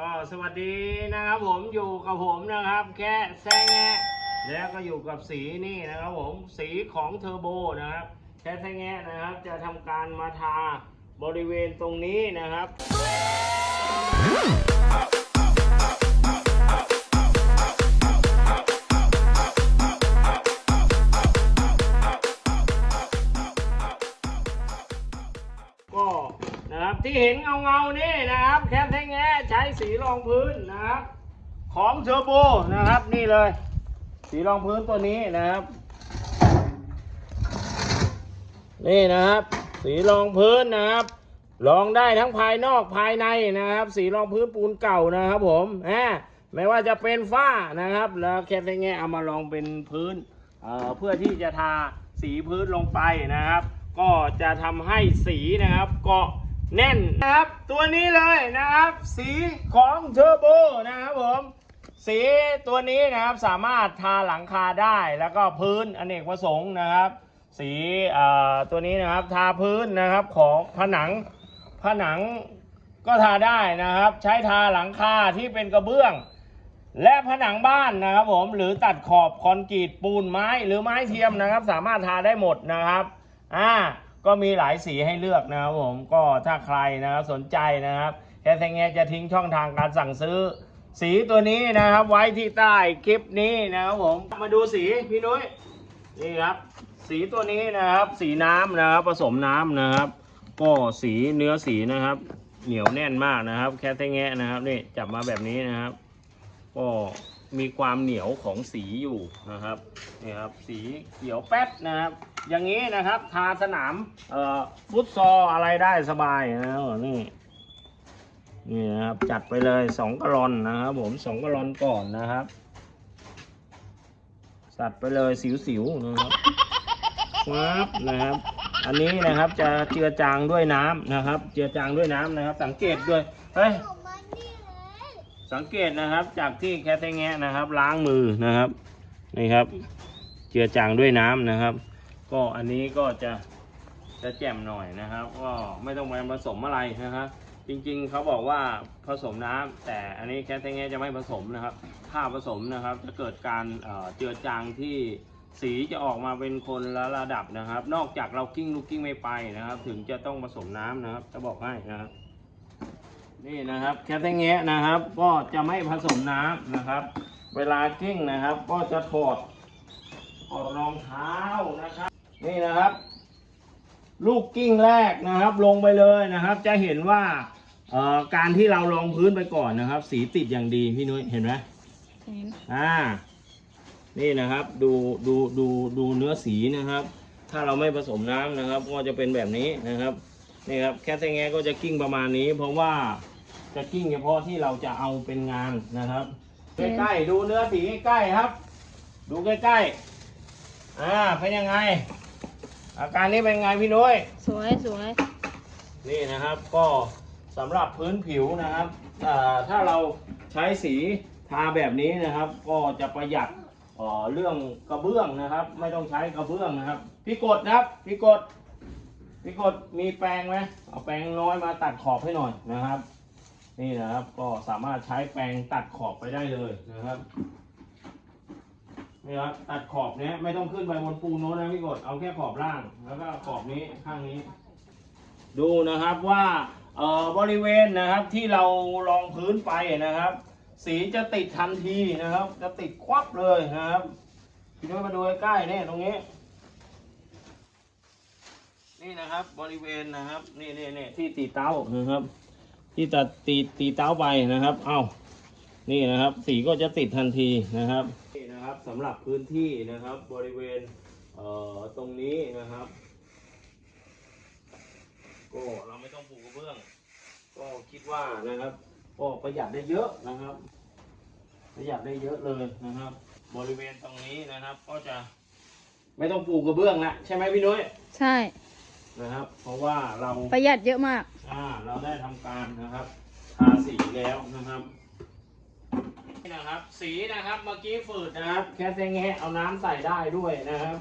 ก็สวัสดีนะครับผมอยู่กับผมนะครับ แค่แซงแงแล้วก็อยู่กับสีนี่นะครับผมสีของเทอร์โบนะครับ แค่แซงแงนะครับ จะทำการมาทาบริเวณตรงนี้นะครับก็ นะครับที่เห็นเงาเงานี่นะครับ แคปแท้งแงะใช้สีรองพื้นนะครับ ของเทอร์โบนะครับนี่เลย สีรองพื้นตัวนี้นะครับ นี่นะครับ สีรองพื้นนะครับลองได้ทั้งภายนอกภายในนะครับ สีรองพื้นปูนเก่านะครับ ผมแหมไม่ว่าจะเป็นฝ้านะครับ แล้วแคปแท้งแงะเอามาลองเป็นพื้นเเพื่อที่จะทาสีพื้นลงไปนะครับ ก็จะทำให้สีนะครับเกาะ แน่นนะครับตัวนี้เลยนะครับ สีของเทอร์โบนะครับผมสีตัวนี้นะครับสามารถทาหลังคาได้แล้วก็พื้นอเนกประสงค์นะครับ สีตัวนี้นะครับทาพื้นนะครับของผนังผนังก็ทาได้นะครับ ใช้ทาหลังคาที่เป็นกระเบื้อง และผนังบ้านนะครับผมหรือตัดขอบคอนกรีตปูนไม้หรือไม้เทียมนะครับ สามารถทาได้หมดนะครับอ่า ก็มีหลายสีให้เลือกนะครับผมก็ถ้าใครนะครับสนใจนะครับแคสแงจะทิ้งช่องทางการสั่งซื้อ สีตัวนี้นะครับไว้ที่ใต้คลิปนี้นะครับผมมาดูสีพี่นุ้ยนี่ครับสีตัวนี้นะครับสีน้ำนะครับผสมน้ำนะครับ ก็สีเนื้อสีนะครับ เหนียวแน่นมากนะครับ แค่แงะนะครับนี่จับมาแบบนี้นะครับ ก็มีความเหนียวของสีอยู่นะครับนี่ครับสีเขียวแป๊ดนะครับ อย่างนี้นะครับ ทาสนามฟุตซอลอะไรได้สบายนะครับนี่นี่นะครับจัดไปเลยสองกะลอนนะครับ ผมสองกะลอนก่อนนะครับสัดไปเลยสิวๆนะครับครับนะครับ อันนี้นะครับจะเจือจางด้วยน้ำนะครับ เจือจางด้วยน้ำนะครับ สังเกตด้วยเฮ้ยสังเกตนะครับจากที่แคทแงะนะครับ ล้างมือนะครับนี่ครับ เจือจางด้วยน้ำนะครับ ก็อันนี้ก็จะจะแจ่มหน่อยนะครับ ก็ไม่ต้องไปผสมอะไรนะครับจริงๆเขาบอกว่าผสมน้ำแต่อันนี้แคทแงะจะไม่ผสมนะครับ ถ้าผสมนะครับจะเกิดการเจือจางที่สีจะออกมาเป็นคนละระดับนะครับ นอกจากเรากิ้งลูกกิ้งไม่ไปนะครับ ถึงจะต้องผสมน้ำนะครับ จะบอกให้นะครับนี่นะครับแคทแงะนะครับ ก็จะไม่ผสมน้ำนะครับ เวลากิ้งนะครับ ก็จะถอดถอดรองเท้านะครับ นี่นะครับ ลูกกิ้งแรกนะครับ ลงไปเลยนะครับ จะเห็นว่าเอ่อการที่เราลองพื้นไปก่อนนะครับ สีติดอย่างดีพี่นุ้ยเห็นไหมเห็นอ่า นี่นะครับ ดูดูดูดูเนื้อสีนะครับ ถ้าเราไม่ผสมน้ำนะครับ ก็จะเป็นแบบนี้นะครับนี่ครับแคทแงก็จะกิ้งประมาณนี้ เพราะว่าจะกิ้งเฉพาะที่เราจะเอาเป็นงานนะครับใกล้ๆดูเนื้อสีใกล้ๆครับ ดูใกล้ๆอ่าเป็นยังไง อาการนี้เป็นไงพี่นุ้ย สวยสวยนี่นะครับก็สำหรับพื้นผิวนะครับอ่าถ้าเราใช้สีทาแบบนี้นะครับ ก็จะประหยัดเอ่อเรื่องกระเบื้องนะครับ ไม่ต้องใช้กระเบื้องนะครับ พี่กดนะครับพี่กดพี่กดมีแปรงไหมเอาแปรงน้อยมาตัดขอบให้หน่อยนะครับ นี่นะครับก็สามารถใช้แปรงตัดขอบไปได้เลยนะครับ นี่ครับตัดขอบเนี้ยไม่ต้องขึ้นไปบนปูนโน้นนะพี่กดเอาแค่ขอบล่าง แล้วก็ขอบนี้ข้างนี้ ดูนะครับว่าเอ่อบริเวณนะครับที่เรารองพื้นไปนะครับ สีจะติดทันทีนะครับ จะติดควับเลยนะครับพี่ด้วยมาดูใกล้ๆเนี่ยตรงนี้ นี่นะครับบริเวณนะครับนี่นี่นี่ที่ตีเต้านะครับ ที่ตัดตีตีเต้าไปนะครับ เอ้านี่นะครับ สีก็จะติดทันทีนะครับ นี่นะครับสำหรับพื้นที่นะครับบริเวณเอ่อตรงนี้นะครับก็เราไม่ต้องปลูกกระเบื้อง ก็คิดว่านะครับก็ประหยัดได้เยอะนะครับ ประหยัดได้เยอะเลยนะครับ บริเวณตรงนี้นะครับ ก็จะไม่ต้องปลูกกระเบื้องละใช่ไหมพี่นุ้ยใช่นะครับ เพราะว่าเราประหยัดเยอะมากอ่าเราได้ทำการนะครับทาสีแล้วนะครับ นะครับ สีนะครับเมื่อกี้ฝืดนะครับ แค่แซงแงะเอาน้ำใส่ได้ด้วยนะครับ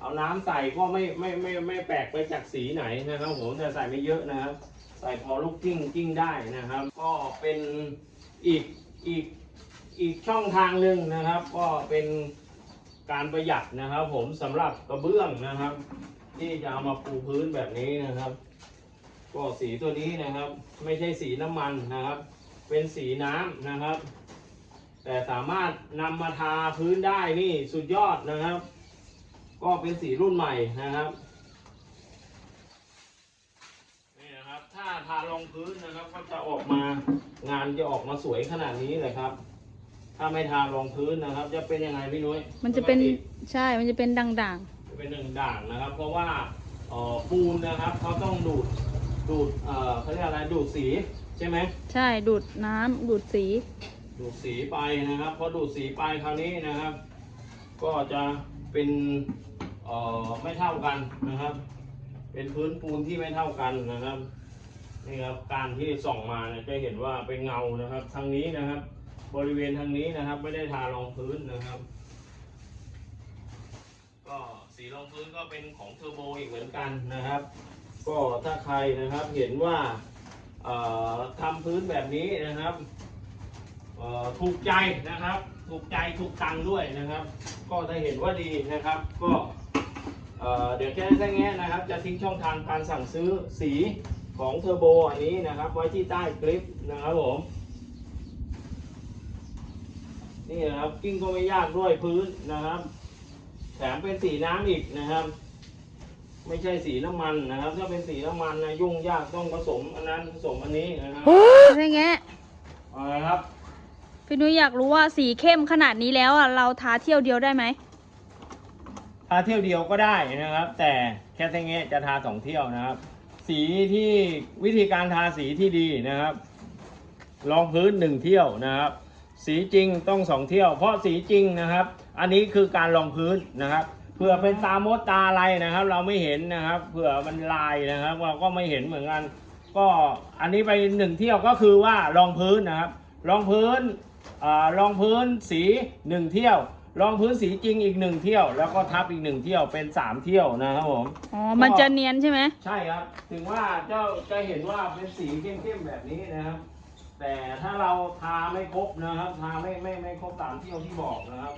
เอาน้ำใส่ก็ไม่ไม่ไม่ไม่แปลกไปจากสีไหนนะครับผมแต่ใส่ไม่เยอะนะครับ ใส่พอลูกกิ้งกิ้งได้นะครับ ก็เป็นอีกอีกอีกช่องทางหนึ่งนะครับ ก็เป็นการประหยัดนะครับ ผมสำหรับกระเบื้องนะครับ ที่จะเอามาปูพื้นแบบนี้นะครับ ก็สีตัวนี้นะครับ ไม่ใช่สีน้ำมันนะครับ เป็นสีน้ำนะครับ แต่สามารถนำมาทาพื้นได้นี่สุดยอดนะครับ ก็เป็นสีรุ่นใหม่นะครับนี่นะครับ ถ้าทารองพื้นนะครับก็จะออกมางานจะออกมาสวยขนาดนี้เลยครับ ถ้าไม่ทารองพื้นนะครับ จะเป็นยังไงพี่นุ้ยมันจะเป็นปกติใช่มันจะเป็นด่างจะเป็นหนึ่งด่างนะครับ เพราะว่าเอ่อปูนนะครับเขาต้องดูดดูดเอ่อเขาเรียกอะไรดูดสีใช่ไหมๆใช่ดูดน้ำดูดสี ดูดสีไปนะครับพอดูดสีไปคราวนี้นะครับ ก็จะเป็นเอ่อไม่เท่ากันนะครับ เป็นพื้นปูนที่ไม่เท่ากันนะครับนี่ครับการที่ส่องมาเนี่ยจะเห็นว่าเป็นเงานะครับทางนี้นะครับ บริเวณทางนี้นะครับ ไม่ได้ทารองพื้นนะครับ ก็สีรองพื้นก็เป็นของเทอร์โบอีกเหมือนกันนะครับ ก็ถ้าใครนะครับเห็นว่าเอ่อทำพื้นแบบนี้นะครับ ถูกใจนะครับ ถูกใจถูกตังค์ด้วยนะครับ ก็ถ้าเห็นว่าดีนะครับ ก็เอ่อเดี๋ยวแค่แค่แง่นะครับ จะทิ้งช่องทางการสั่งซื้อสีของเทอร์โบอันนี้นะครับ ไว้ที่ใต้คลิปนะครับผมนี่นะครับกิ้งก็ไม่ยากด้วยพื้นนะครับ แถมเป็นสีน้ำอีกนะครับ ไม่ใช่สีน้ำมันนะครับ ถ้าเป็นสีน้ำมันนะยุ่งยากต้องผสมอันนั้นผสมอันนี้นะครับใช่ไงเอาละครับ พี่นุ้ยอยากรู้ว่าสีเข้มขนาดนี้แล้วอะเราทาเที่ยวเดียวได้ไหมทาเที่ยวเดียวก็ได้นะครับ แต่แค่แท่งเงี้จะทาสองเที่ยวนะครับ สีที่วิธีการทาสีที่ดีนะครับรองพื้นหนึ่งเที่ยวนะครับ สีจริงต้องสองเที่ยว เพราะสีจริงนะครับ อันนี้คือการรองพื้นนะครับเผื่อเป็นตามดตาอะไรนะครับ เราไม่เห็นนะครับเผื่อมันลายนะครับ เราก็ไม่เห็นเหมือนกัน ก็อันนี้ไปหนึ่งเที่ยวก็คือว่ารองพื้นนะครับ รองพื้น รองพื้นสีหนึ่งเที่ยว รองพื้นสีจริงอีกหนึ่งเที่ยว แล้วก็ทับอีกหนึ่งเที่ยวเป็นสามเที่ยวนะครับผมอ๋อ มันจะเนียนใช่ไหมใช่ครับ ถึงว่าเจ้าจะเห็นว่าเป็นสีเข้มๆแบบนี้นะครับ แต่ถ้าเราทาไม่ครบนะครับ ทาไม่ไม่ไม่ครบตามที่เราที่บอกนะครับ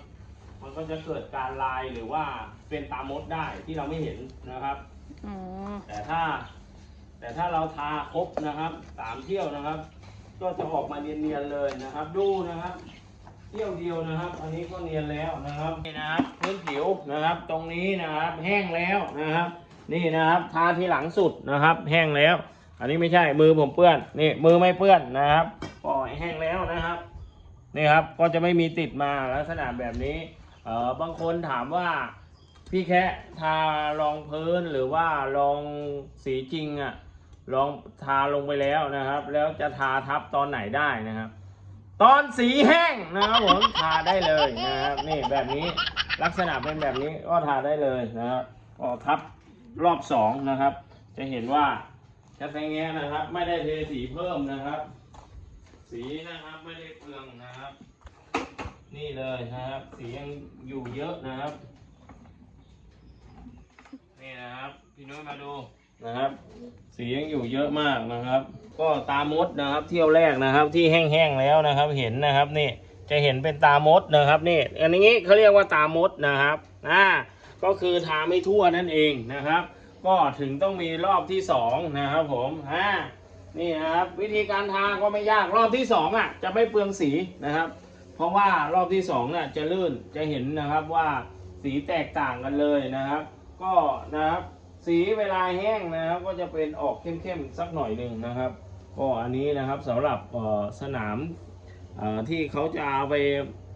มันก็จะเกิดการลายหรือว่าเป็นตามมดได้ที่เราไม่เห็นนะครับอ๋อแต่ถ้า แต่ถ้าเราทาครบนะครับสามเที่ยวนะครับ ก็จะออกมาเนียนๆเลยนะครับ ดูนะครับเที่ยวเดียวนะครับ อันนี้ก็เนียนแล้วนะครับนี่นะครับพื้นผิวนะครับ ตรงนี้นะครับ แห้งแล้วนะครับ นี่นะครับ ทาทีหลังสุดนะครับ แห้งแล้ว อันนี้ไม่ใช่มือผมเปื้อนนี่มือไม่เปื้อนนะครับปล่อยแห้งแล้วนะครับนี่ครับก็จะไม่มีติดมาลักษณะแบบนี้เออบางคนถามว่าพี่แคะทารองพื้นหรือว่ารองสีจริงอะ ลองทาลงไปแล้วนะครับ แล้วจะทาทับตอนไหนได้นะครับ ตอนสีแห้งนะครับผมทาได้เลยนะครับนี่แบบนี้ลักษณะเป็นแบบนี้ก็ทาได้เลยนะครับก็ทับรอบสองนะครับ จะเห็นว่าจะแตงแงนะครับ ไม่ได้เทสีเพิ่มนะครับ สีนะครับไม่ได้เปลืองนะครับ นี่เลยนะครับ สียังอยู่เยอะนะครับ นี่นะครับ พี่นุ้ยมาดู นะครับ สียังอยู่เยอะมากนะครับ ก็ตามดนะครับ เที่ยวแรกนะครับที่แห้งๆแล้วนะครับเห็นนะครับนี่จะเห็นเป็นตามดนะครับนี่อันนี้เขาเรียกว่าตามดนะครับอ่าก็คือทาไม่ทั่วนั่นเองนะครับ ก็ถึงต้องมีรอบที่สองนะครับผมอ่านี่นะครับวิธีการทาก็ไม่ยากรอบที่สองอะจะไม่เปลืองสีนะครับ เพราะว่ารอบที่สองน่ะจะลื่นจะเห็นนะครับว่าสีแตกต่างกันเลยนะครับ ก็นะครับ สีเวลาแห้งนะครับก็จะเป็นออกเข้มๆสักหน่อยหนึ่งนะครับ ก็อันนี้นะครับสำหรับเอ่อสนามเอ่อที่เขาจะเอาไป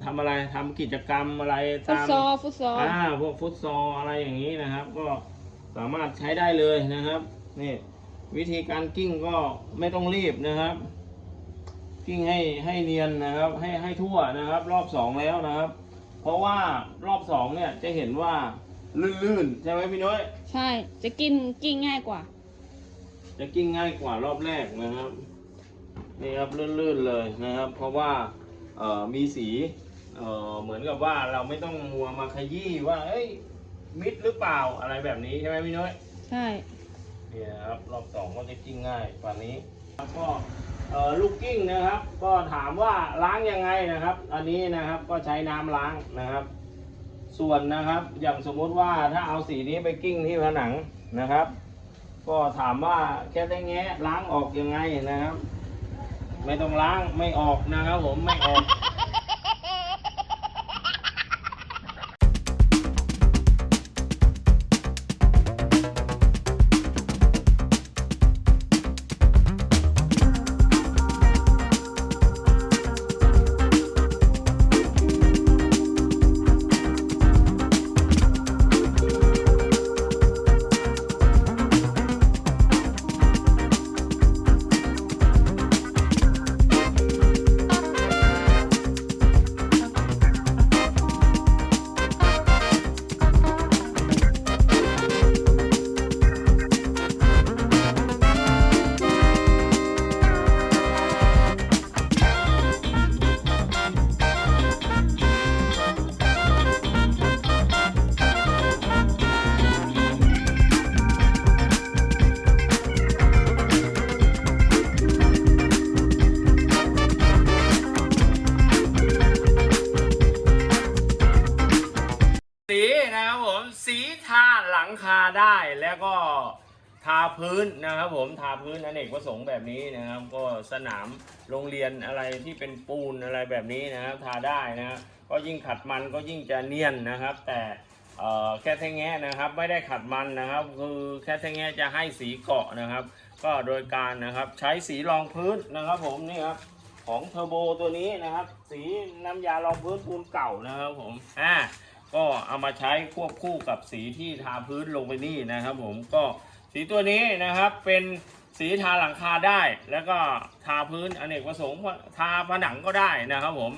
ทำอะไรทำกิจกรรมอะไรฟุตตามซอลฟุตซอลอ่าพวกฟุตซอลอะไรอย่างนี้นะครับ ก็สามารถใช้ได้เลยนะครับนี่วิธีการกิ้งก็ไม่ต้องรีบนะครับ กิ้งให้ให้เนียนนะครับ ให้ให้ทั่วนะครับ รอบสองแล้วนะครับ เพราะว่ารอบสองเนี่ยจะเห็นว่า ลื่นๆ ใช่ไหมพี่น้อย ใช่ จะกินกิ้งง่ายกว่า จะกิ้งง่ายกว่ารอบแรกนะครับ นี่ครับลื่นๆเลยนะครับ เพราะว่าเอ่อมีสีเอ่อเหมือนกับว่าเราไม่ต้องมัวมาขยี้ว่าเอ้ยมิดหรือเปล่าอะไรแบบนี้ใช่ไหมพี่น้อย ใช่นี่นะครับรอบสองก็จะกิ้งง่ายกว่านี้แล้วก็เอ่อลูกกิ้งนะครับ ก็ถามว่าล้างยังไงนะครับ อันนี้นะครับก็ใช้น้ำล้างนะครับ ส่วนนะครับอย่างสมมุติว่าถ้าเอาสีนี้ไปกิ้งที่ผนังนะครับ ก็ถามว่าแค่ได้แงะล้างออกยังไงนะครับ ไม่ต้องล้างไม่ออกนะครับผมไม่ออก ได้แล้วก็ทาพื้นนะครับผมทาพื้นอเนกประสงค์แบบนี้นะครับ ก็สนามโรงเรียนอะไรที่เป็นปูนอะไรแบบนี้นะครับทาได้นะครับก็ยิ่งขัดมันก็ยิ่งจะเนียนนะครับ แต่เออแค่แท่งแงะนะครับไม่ได้ขัดมันนะครับ คือแค่แท่งแงะจะให้สีเกาะนะครับ ก็โดยการนะครับใช้สีรองพื้นนะครับ ผมนี่ครับของเทอร์โบตัวนี้นะครับ สีน้ำยารองพื้นปูนเก่านะครับผมอ่า ก็เอามาใช้ควบคู่กับสีที่ทาพื้นลงไปนี่นะครับ ผมก็สีตัวนี้นะครับเป็นสีทาหลังคาได้ แล้วก็ทาพื้นอเนกประสงค์ทาผนังก็ได้นะครับ ผม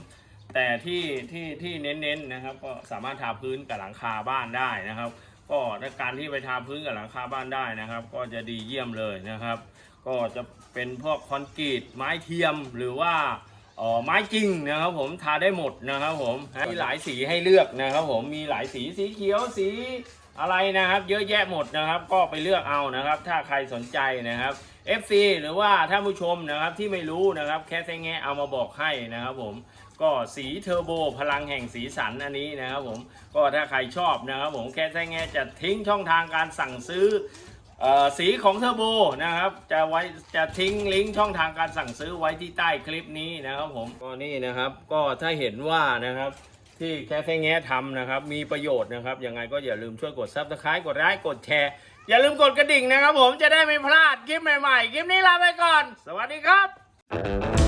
แต่ที่ที่ที่เน้นๆนะครับ ก็สามารถทาพื้นกับหลังคาบ้านได้นะครับ ก็การที่ไปทาพื้นกับหลังคาบ้านได้นะครับ ก็จะดีเยี่ยมเลยนะครับ ก็จะเป็นพวกคอนกรีตไม้เทียมหรือว่า อ่อไม้จริงนะครับผมทาได้หมดนะครับผมมีหลายสีให้เลือกนะครับผมมีหลายสีสีเขียวสีอะไรนะครับ เยอะแยะหมดนะครับ ก็ไปเลือกเอานะครับ ถ้าใครสนใจนะครับ FC หรือว่าท่านผู้ชมนะครับที่ไม่รู้นะครับ แค่แซงแงเอามาบอกให้นะครับผมก็สีเทอร์โบพลังแห่งสีสันอันนี้นะครับผมก็ถ้าใครชอบนะครับผมแค่แซงแงจะทิ้งช่องทางการสั่งซื้อ สีของเทอร์โบนะครับจะไว้จะทิ้งลิงก์ช่องทางการสั่งซื้อไว้ที่ใต้คลิปนี้นะครับผมก็นี่นะครับก็ถ้าเห็นว่านะครับที่แค่แค่แง่ทำนะครับ มีประโยชน์นะครับยังไงก็อย่าลืมช่วยกดซับสไครต์กดไลค์กดแชร์ อย่าลืมกดกระดิ่งนะครับผมจะได้ไม่พลาดคลิปใหม่ๆ คลิปนี้ลาไปก่อน สวัสดีครับ